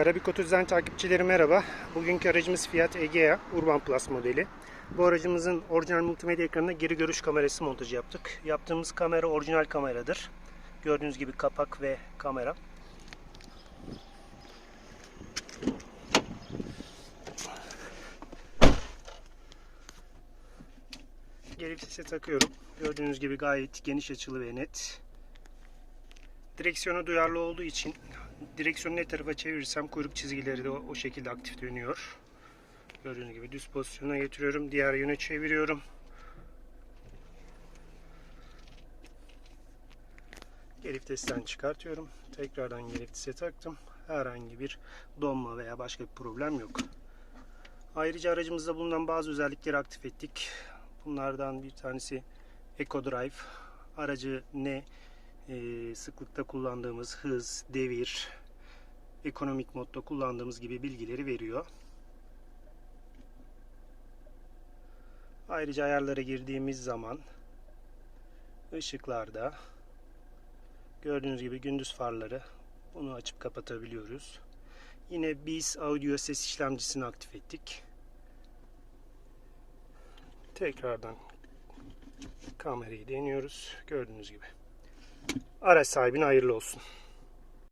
Karabük Otuz'dan takipçileri merhaba. Bugünkü aracımız Fiat Egea Urban Plus modeli. Bu aracımızın orijinal multimedya ekranına geri görüş kamerası montajı yaptık. Yaptığımız kamera orijinal kameradır. Gördüğünüz gibi kapak ve kamera. Geri vitese takıyorum. Gördüğünüz gibi gayet geniş açılı ve net. Direksiyona duyarlı olduğu için direksiyonu ne tarafa çevirirsem kuyruk çizgileri de o, o şekilde aktif dönüyor. Gördüğünüz gibi düz pozisyona getiriyorum. Diğer yöne çeviriyorum. Geri vitesten çıkartıyorum. Tekrardan geri vitese taktım. Herhangi bir donma veya başka bir problem yok. Ayrıca aracımızda bulunan bazı özellikleri aktif ettik. Bunlardan bir tanesi Eco Drive. Aracı ne e, sıklıkta kullandığımız hız, devir, ekonomik modda kullandığımız gibi bilgileri veriyor. Ayrıca ayarlara girdiğimiz zaman ışıklarda gördüğünüz gibi gündüz farları bunu açıp kapatabiliyoruz. Yine biz audio ses işlemcisini aktif ettik. Tekrardan kamerayı deniyoruz. Gördüğünüz gibi. Araç sahibine hayırlı olsun.